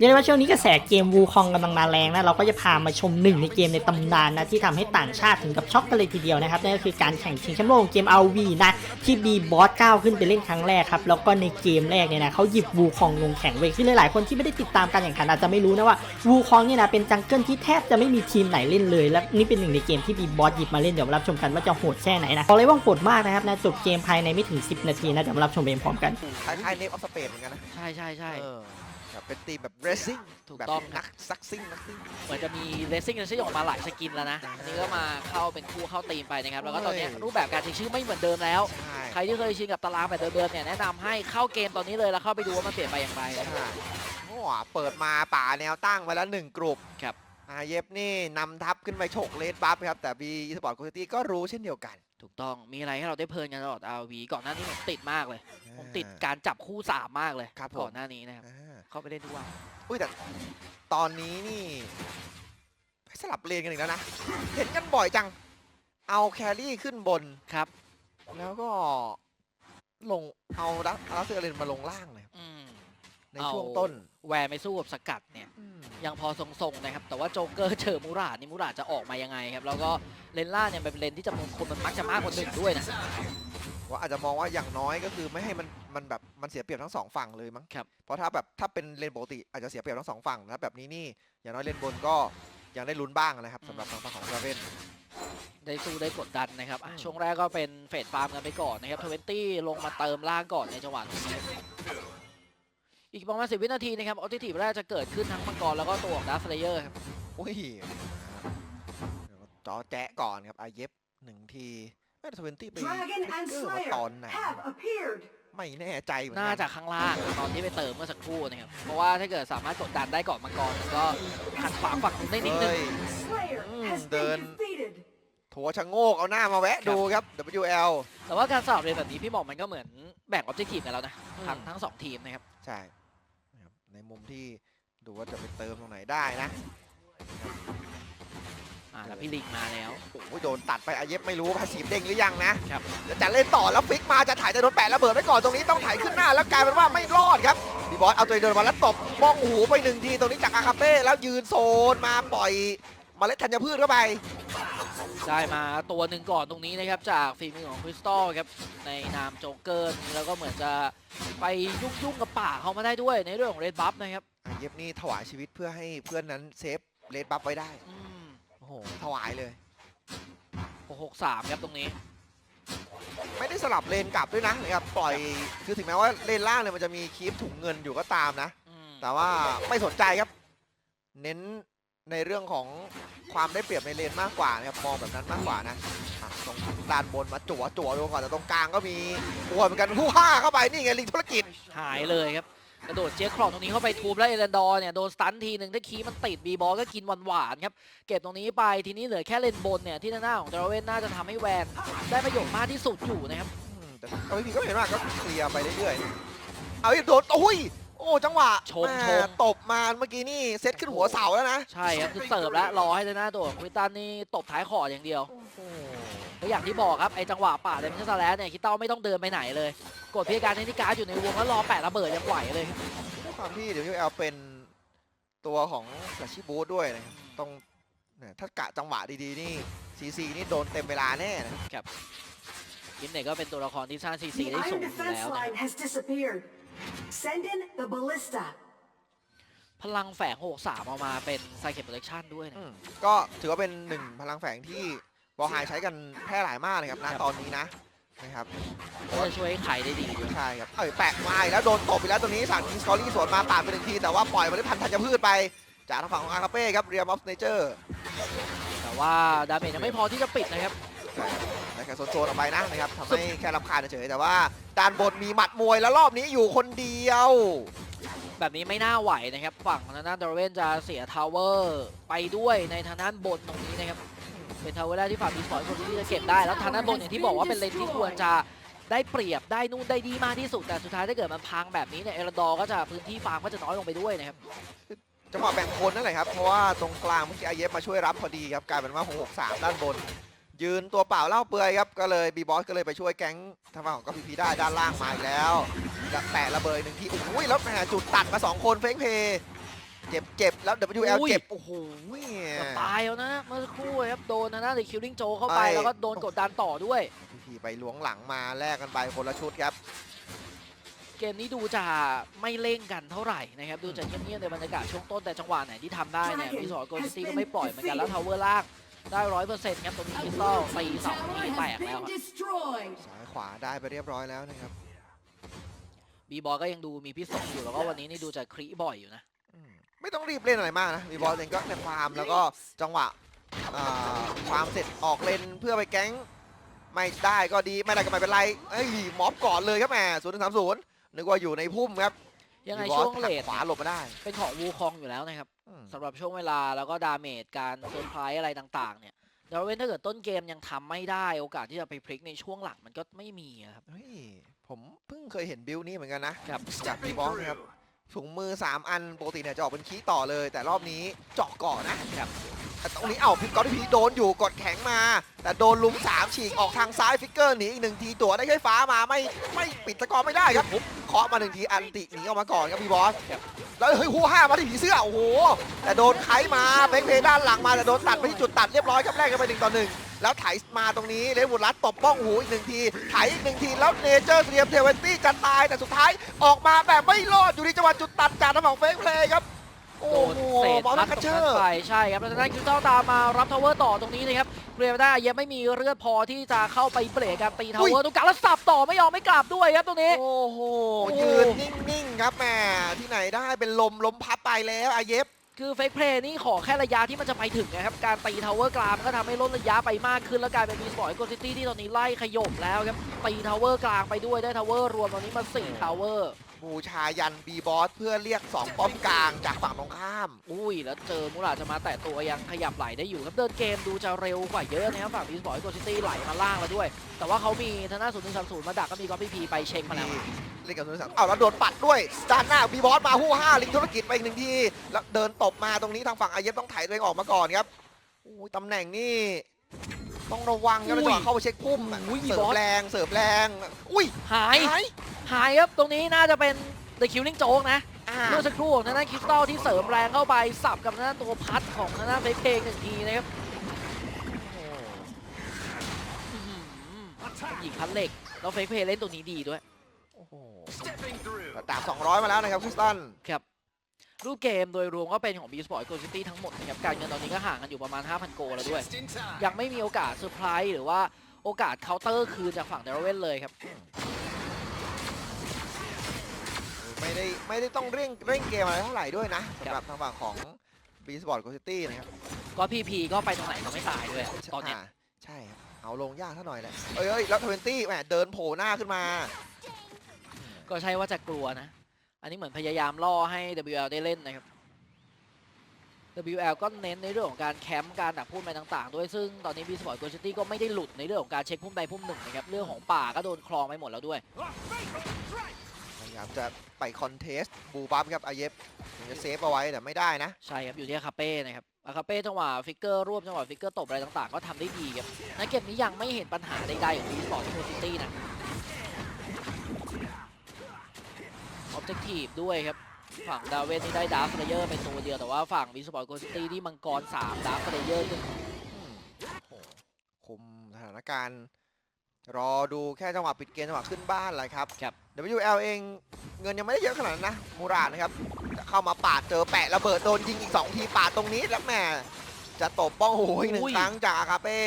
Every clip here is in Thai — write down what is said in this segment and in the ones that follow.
เรียกได้ว่าช่วงนี้กระแสเกมวูคองกำลังมาแรงนะเราก็จะพามาชมหนึ่งในเกมในตำนานนะที่ทำให้ต่างชาติถึงกับช็อกกันเลยทีเดียวนะครับนั่นก็คือการแข่งชิงแชมป์โลกเกม RV นะที่บีบอสก้าวขึ้นไปเล่นครั้งแรกครับแล้วก็ในเกมแรกเนี่ยนะเขาหยิบวูคองลงแข่งเว้ยคือหลายๆคนที่ไม่ได้ติดตามการแข่งขันอาจจะไม่รู้นะว่าวูคองเนี่ยนะเป็นจังเกิลที่แทบจะไม่มีทีมไหนเล่นเลย และนี่เป็นหนึ่งในเกมที่บีบอสหยิบมาเล่นเดี๋ยวมารับชมกันว่าจะโหดแค่ไหนนะบอกเลยว่าโหดมากนะครับนะจบเกมภายในไม่ถึง 10 นาทีนะเดี๋ยวมารับชมเองพร้อมกันคล้ายๆเนฟออฟสเปนเหมือนกันนะใช่ใช่ใช่ เออแบบเป็นทีมแบบเรซซิ่งถูกแบบต้องนักซักซิ่งนักซิ่ง เหมือนจะมีเลสซิ่งเลสซิ่งออกมาหลายสกินแล้วนะ อันนี้ก็มาเข้าเป็นคู่เข้าตีมไปนะครับ แล้วก็ตอนเนี้ยโอ้ย รูปแบบการชิงชื่อไม่เหมือนเดิมแล้ว ใช่ใครที่เคยชินกับตารางแบบเดิมๆเนี่ยแนะนำให้เข้าเกมตอนนี้เลยแล้วเข้าไปดูว่ามันเปลี่ยนไปอย่างไร ใช่โอ้โหเปิดมาป่าแนวตั้งไปแล้วหนึ่งกลุ่มครับ อาเย็บนี่นำทัพขึ้นไปฉกเลดบัฟครับ แต่บีสปอร์ตโคซิตี้ก็รู้เช่นเดียวกันถูกต้องมีอะไรให้เราได้เพลินกันตลอด RV ก่อนหน้านี้ผมติดมากเลย ผมติดการจับคู่สามมากเลยครับผม ก่อนหน้านี้นะครับ อ่า เข้าไปเล่นทุกวันอุ้ยแต่ตอนนี้นี่สลับเลนกันอีกแล้วนะ เห็นกันบ่อยจัง เอาแครี่ขึ้นบนครับ แล้วก็ลงเอาดักอาร์เซอร์เลนมาลงล่างเลยอืมในเอาช่วงต้น แวร์ไม่สู้กับสกัดเนี่ยอืมยังพอทรงๆนะครับ แต่ว่าโจ๊กเกอร์เจอมูราดนี่มูราดจะออกมายังไงครับ แล้วก็เลนล่าเนี่ยมันเป็นเลนที่จำนวนคนมันมักจะมากกว่าหนึ่งด้วยนะว่าอาจจะมองว่าอย่างน้อยก็คือไม่ให้มัน มันแบบมันเสียเปรียบทั้งสองฝั่งเลยมั้งครับเพราะถ้าแบบถ้าเป็นเลนปกติอาจจะเสียเปรียบทั้งสองฝั่งนะแบบนี้นี่อย่างน้อยเลนบนก็ยังได้ลุ้นบ้างนะครับสำหรับทางฝั่งของราเวนได้สู้ได้กดดันนะครับอะอืมช่วงแรกก็เป็นเฟดฟาร์มกันไปก่อนนะครับทเวนตี้ลงมาเติมล่างก่อนในจังหวะนี้อีกประมาณสิบวินาทีนะครับออติทีฟแรกจะเกิดขึ้นทั้งมังกรแล้วก็ตัวของดาร์สเลเยอร์ครับอุ้ยเดี๋ยวจอแจ๊ะก่อนครับอาเย็บหนึ่งทีแม่ทเวนตี้ไป Dragon and เกอร์มา Slayer ตอนไหน have appeared. ไม่แน่ใจเหมือนน่ากัจะข้างล่างตอนที่ไปเติมเมื่อสักครู่นะครับ เพราะว่าถ้าเกิดสามารถกดดันได้ก่อนมังกรมันก็ขัดขวางฝั่งนู้นได้นิดนึง เฮ้ย Slayer Mm, has done. been defeated. ถัวชะโงกเอาหน้ามาแวะดูครับ WL แต่ว่าการสลับเรียนแบบนี้พี่บอกมันก็เหมือนแบ่งออบเจกตีฟกันแล้วนะทั้งทั้งสองทีมนะครับ ใช่นะครับในมุมที่ดูว่าจะไปเติมตรงไหนได้นะ อ่าแล้วพี่ลิงมาแล้ว โอ้ยโดนตัดไปอาเย็บไม่รู้ภาษีเด้งหรือยังนะครับจะจะเล่นต่อแล้วฟิกมาจะถ่ายจะโดนแปะระเบิดไว้ก่อนตรงนี้ต้องถ่ายขึ้นหน้าแล้วกลายเป็นว่าไม่รอดครับดีบอสเอาตัวเองเดินมาแล้วตบมองหูไปหนึ่งทีตรงนี้จากอาคาเป้แล้วยืนโซนมาปล่อยเมล็ดธัญพืชเข้าไป ได้มาตัวหนึ่งก่อนตรงนี้นะครับ จากฝีมือของคริสตัลครับ ในนามโจ๊กเกอร์แล้วก็เหมือนจะไปยุ่งยุ่งๆกับป่าเขามาได้ด้วยในเรื่องของเรดบัฟนะครับ อาเย็บนี่ถวายชีวิตเพื่อให้เพื่อนนั้นเซฟเลดบัฟไว้ได้ อืม โอ้โหถวายเลยหกสามครับตรงนี้ ไม่ได้สลับเลนกลับด้วยนะนะครับปล่อยคือถึงแม้ว่าเลนล่างเนี่ยมันจะมีคีปถุงเงินอยู่ก็ตามนะ อืมแต่ว่าไม่สนใจครับ เน้นในเรื่องของความได้เปรียบในเลนมากกว่านะครับมองแบบนั้นมากกว่านะอะตรงด้านบนมาจั่วจั่วดูก่อนแต่ตรงกลางก็มีปวดเหมือนกันผู้ห้าเข้าไปนี่ไงลิงธุรกิจหายเลยครับ กระโดดเจ๊ครองตรงนี้เข้าไปทูบแล้วเอเลนดอร์เนี่ยโดนสตันทีหนึ่งถ้าคีย์มันติดบีบอลก็กินหวานๆครับเก็บตรงนี้ไปทีนี้เหลือแค่เลนบนเนี่ยที่หน้าของดราเวนน่าจะทำให้แวนได้ประโยชน์มากที่สุดอยู่นะครับอืมแต่เอาพี่ก็เห็นว่าก็เคลียร์ไปเรื่อยๆเอาอีกโดนโอ้ยโอ้จังหวะชงแม่ชงตบมาเมื่อกี้นี่เซตขึ้นหัวเสาแล้วนะ ใช่ครับคือเสิร์ฟแล้วรอให้หน้าตัวของควินตันนี่ตบท้ายขออย่างเดียวโอ้โห ก็อย่างที่บอกครับไอจังหวะป่าเดมิชันสแลสเนี่ยคิดเต้าไม่ต้องเดินไปไหนเลย กดพิการเทนิการดอยู่ในวงแล้วรอแปะระเบิดยังไหวเลยด้วยความที่เดี๋ยวเอลเป็นตัวของฟลชชี่บูธด้วยนะครับต้องเนี่ยถ้ากะจังหวะดีๆนี่ซีซีนี่โดนเต็มเวลาแน่นะครับยิมเนี่ยก็เป็นตัวละครที่สร้างซีซี The ได้สู iron งอยู่ defense แล้วนะ line has disappeared. Send in the ballista. พลังแฝง 6 3เอามาเป็นไซเคิลโปรเทคชั่นด้วยนะอืมก็ถือว่าเป็นหนึ่งพลังแฝงที่ บอลไฮใช้กันแพร่หลายมากเลยครับณตอนนี้นะนะครับก็จะช่วยให้ไขได้ดีด้วยใช่ครับเอ้ยแปะมาอีกแล้วโดนตบไปแล้วตรงนี้สั่งสกอรี่สวนมาปาดไปหนึ่งที แต่ว่าปล่อยมาได้พันธัญพืชไป จากทางฝั่งของอาคาเป้ครับเรียมออฟเนเจอร์แต่ว่าดาเมจยังไม่พอที่จะปิดนะครับแต่แค่โซนๆออกไปนะนะครับทำให้แค่รำคาญเฉยๆแต่ว่าด้านบนมีหมัดมวยแล้วรอบนี้อยู่คนเดียว แบบนี้ไม่น่าไหวนะครับ ฝั่งทางด้านดราเวนจะเสียทาวเวอร์ไปด้วยในทางด้านบนตรงนี้นะครับ เป็นทาวเวอร์แรกที่ฝั่งบีสปอร์ตคนที่จะเก็บได้แล้วทางด้านบนอย่างที่บอกว่าเป็นเลนที่ควรจะได้เปรียบได้นู่นได้ดีมากที่สุดแต่สุดท้ายถ้าเกิดมันพังแบบนี้เนี่ยเอลดอร์ก็จะพื้นที่ฟาร์มก็จะน้อยลงไปด้วยนะครับจังหวะแบ่งคนนั่นแหละครับเพราะว่าตรงกลางเมื่อกี้อาเยฟมาช่วยรับพอดีครับกลายเป็นว่า6-3ด้านบน ยืนตัวเปล่าเล่าเปลือยครับก็เลยบีบอสก็เลยไปช่วยแก๊งทางฝั่งของกพีพีได้ด้านล่างมาอีกแล้วแตะระเบิดหนึ่งทีโอ้ยแล้วแหมจุดตัดมา2คนเฟ้งเพย์ เจ็บเจ็บแล้ว WL อุ้ย เจ็บ โอ้โหเกือบตายแล้วนะเมื่อสักครู่ครับโดนทางด้านเดคิวลิงโจเข้าไปไปแล้วก็โดนกดดันต่อด้วย พีพีไปล้วงหลังมาแลกกันไปคนละชุดครับ เกมนี้ดูจะไม่เร่งกันเท่าไหร่นะครับดูจะเงียบๆในบรรยากาศช่วงต้นแต่จังหวะไหนที่ทำได้เนี่ยวิสอร์โกลซิตี้ก็ไม่ปล่อยเหมือนกันแล้วทาวเวอร์ล่างได้ร้อยเปอร์เซ็นต์ครับตรงนี้คริสตัลตีเสานี้แตกแล้วครับ destroyed. ซ้ายขวาได้ไปเรียบร้อยแล้วนะครับ บีบอลก็ยังดูมีพิษสงอยู่แล้วก็วันนี้นี่ดูจะครีบ่อยอยู่นะอืม ไม่ต้องรีบเล่นอะไรมากนะ มีบอลเองก็ในความแล้วก็จังหวะอ่าความเสร็จออกเลนเพื่อไปแก๊ง ไม่ได้ก็ดีไม่ได้ก็ไม่เป็นไรเอ้ยม็อบก่อนเลยครับแหมศูนย์ถึงสามศูนย์นึกว่าอยู่ในพุ่มครับยังไงมีบอลช่วงเลหัทกขวาหลบมาได้ เป็นของวูคองอยู่แล้วนะครับอืมสำหรับช่วงเวลาแล้วก็ดาเมจการเซอร์ไพรส์อะไรต่าง ๆ เนี่ยดาเวนถ้าเกิดต้นเกมยังทำไม่ได้โอกาสที่จะไปพลิกในช่วงหลังมันก็ไม่มีอะครับเฮ้ยผมเพิ่งเคยเห็นบิลนี้เหมือนกันนะครับจากพี่บอสนะครับ ถุงมือ 3 อันปกติเนี่ยจะออกเป็นคีย์ต่อเลย แต่รอบนี้เจาะก่อนนะครับแต่ตรงนี้เอ้าพิกกอตพีโดนอยู่กดแข็งมา แต่โดนลุมสามฉีกออกทางซ้ายฟิกเกอร์หนีอีกหนึ่งทีตัวได้ไฟฟ้ามาไม่ไม่ปิดตะกอร์ไม่ได้ครับเคาะมาหนึ่งทีอันติหนีออกมาก่อนครับพี่บอสแล้วเฮ้ยหัวห้ามาที่ผีเสื้อโอ้โหแต่โดนไขมาเบงเพด้านหลังมาแต่โดนตัดไปที่จุดตัดเรียบร้อยครับแรกกันไปหนึ่งต่อหนึ่ง แล้วไถมาตรงนี้เลวูรัดตบป้องหูอีกหนึ่งทีไถอีกหนึ่งทีแล้วเนเจอร์เตรียมเทเวนตี้จะตายแต่สุดท้ายออกมาแบบไม่รอดอยู่ที่จังหวะจุดตัดจากทางฝั่งเฟกเพลย์ครับโอ้โดนโหเศษบอลนัดกรระงเชอนั้นร์ ไปใช่ครับแล้วทางด้านคริสตัลตามมารับทาวเวอร์ต่อตรงนี้นะครับเรียได้ยังไม่มีเลือดพอที่จะเข้าไปเบรกการตีทาวเวอร์ตรงกลางแล้วสับต่อไม่ยอมไม่กลับด้วยครับตรงนี้ โอ้โห ยืนนิ่ง ๆ ครับแหมที่ไหนได้เป็นลมล้มพับไปแล้วอาเย็บ คือเฟกเพลย์นี่ขอแค่ระยะที่มันจะไปถึงนะครับ การตีทาวเวอร์กลางมันก็ทำให้ลดระยะไปมากขึ้น แล้วกลายเป็นมีสปอร์ตโกซิตี้ที่ตอนนี้ไล่ขยบแล้วครับตีทาวเวอร์กลางไปด้วยได้ทาวเวอร์รวมตอนนี้มา4ทาวเวอร์ บูชายันบีบอสเพื่อเรียก 2 ป้อมกลางจากฝั่งตรงข้าม อุ้ย แล้วเจอมูราจะมาแตะตัวยังขยับไหลได้อยู่ครับเดินเกมดูจะเร็วกว่าเยอะนะครับฝั่งมีสปอร์ตโกซิตี้ไหลมาล่างแล้วด้วย แต่ว่าเขามีทางหน้าศูนย์หนึ่งสามศูนย์มาดักก็มีกอพีพีไปเช็คมาแล้วเล่นกับศูนย์สามอ้าวแล้วโดนปัดด้วยด้านหน้าบีบอสมาหู้ห้าลิงธุรกิจไปอีกหนึ่งทีแล้วเดินตบมาตรงนี้ทางฝั่งอาเย็บต้องไถ่ายตัวเองออกมาก่อนครับโอ้ยตำแหน่งนี่ต้องระวังครับอุ้ยจังหวะเข้าไปเช็คพุ่มอะอุ้ยเสิร์บฟอสแรงเสิร์ฟแรง อุ้ยหาย หายหายครับตรงนี้น่าจะเป็นเดอะคิวลิงโจ๊กนะอ่าเมื่อสักครู่ของทางด้านคริสตัลที่เสริมแรงเข้าไปสับกับทางด้านตัวพัดของทางด้านเฟกเพลงหนึ่งทีนะครับอื้อหือหญิงพันเหล็กแล้วเฟกเพลย์เล่นตัวนี้ดีด้วยโอ้โหดาบ200 มาแล้วนะครับคริสตันครับรูปเกมโดยรวมก็เป็นของ B Sport Go City ทั้งหมดนะครับการเงินตอนนี้ก็ห่างกันอยู่ประมาณ 5,000 โกแล้วด้วย ยังไม่มีโอกาสเซอร์ไพรส์หรือว่าโอกาสเคาน์เตอร์คืนจากฝั่งเดรเวนเลยครับ ไม่ได้ไม่ได้ต้องเร่งเร่งเกมอะไรเท่าไหร่ด้วยนะสำหรับทางฝั่งของ b ีสปอร์ตโกซิตี้นะครับก็พีพีก็ไปตรงไหนก็ไม่ตายด้วยอะตอนเนี้ยาใช่ครับเอาลงยากเท่าหน่อยแหละเอ้ยเอ้ยแล้วทเวนตี้แหมเดินโผล่หน้าขึ้นมา ก็ใช่ว่าจะกลัวนะ อันนี้เหมือนพยายามล่อให้ WL ได้เล่นนะครับ WL ก็เน้นในเรื่องของการแคมป์การดักพุ่มไปต่าง ๆ ด้วยซึ่งตอนนี้ B Sport Go City ก็ไม่ได้หลุดในเรื่องของการเช็คพุ่มใดพุ่มหนึ่งนะครับเรื่องของป่าก็โดนคลองไปหมดแล้วด้วยพ ยายามจะไปคอนเทสต์บูบัฟครับอาเย็บถึงจะเซฟเอาไว้แต่ไม่ได้นะ ใช่ครับ อยู่ที่อาคาเป้นะครับอาคาเป้จังหวะฟิกเกอร์รวบจังหวะฟิกเกอร์ตบอะไรต่างๆ ก็ทำได้ดีครับในเกมนี้ยังไม่เห็นปัญหาใดๆของ e-sport ที่โคซิตี้นะออบเจกตีฟด้วยครับ ฝั่งดาเวนนี่ได้ดาร์ฟเลเยอร์เป็นตัวเดียว แต่ว่าฝั่ง e-sport โคซิตี้ที่มังกร3ดาร์ฟเลเยอร์ขึ้นอืมโอ้โหคุมสถานการณ์ รอดูแค่จังหวะปิดเกมจังหวะขึ้นบ้านแหละครับครับ WL เองเงินยังไม่ได้เยอะขนาดนั้นนะมูราดนะครับจะเข้ามาปาดเจอแปะระเบิดโดนยิงอีก 2 ทีปาดตรงนี้แล้วแหม่จะตบป้องหูอีกหนึ่งครั้งจากอาคาเป้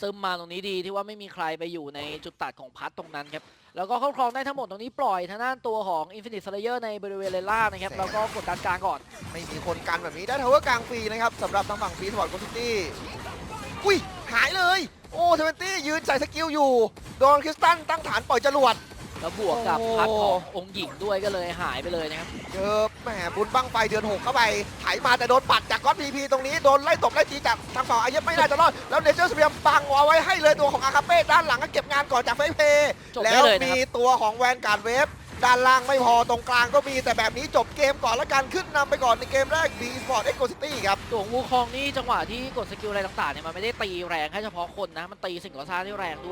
ซึมมาตรงนี้ดีที่ว่าไม่มีใครไปอยู่ในจุดตัดของพัดตรงนั้นครับ แล้วก็ครอบครองได้ทั้งหมดตรงนี้ปล่อยทางด้านตัวของ Infinite Slayer ในบริเวณเลนล่างนะครับ แล้วก็กดดันกลางก่อน ไม่มีคนกันแบบนี้ได้ทาวเวอร์กลางฟรีนะครับสำหรับทางฝั่งฟรีสปอร์ตโกซิตี้อุ้ยหายเลย โอ้เทเวนตี้ยืนใส่สกิลอยู่ โดนคริสตันตั้งฐานปล่อยจรวด แล้วบวกกับโอ้ พัดขององค์หญิงด้วยก็เลยหายไปเลยนะครับ เจอแหมบุญบังไฟเดือนหกเข้าไปไถมาแต่โดนปัดจากก๊อตพีพีตรงนี้โดนไล่ตบไล่ตีจากทางฝั่งอาเยบไม่น่าจะรอด แล้วเนเจอร์สเปียมบังเอาไว้ให้เลยตัวของอาคาเป้ด้านหลังก็เก็บงานก่อนจากเฟยเพย์จบแล้ได้วเลยนะมีครับตัวของแวนการ์ดเวฟ ด้านล่างไม่พอตรงกลางก็มีแต่แบบนี้จบเกมก่อนแล้วกันขึ้นนำไปก่อนในเกมแรกบีสปอร์ตเอ็กโกซิตี้ครับตัววูคองนี่จังหวะที่กดสกิลอะไรต่างๆเนี่ยมันไม่ได้ตีแรงแค่เฉพาะคนนะมันตีสิ่งก่อสร้างที่แรงด้วย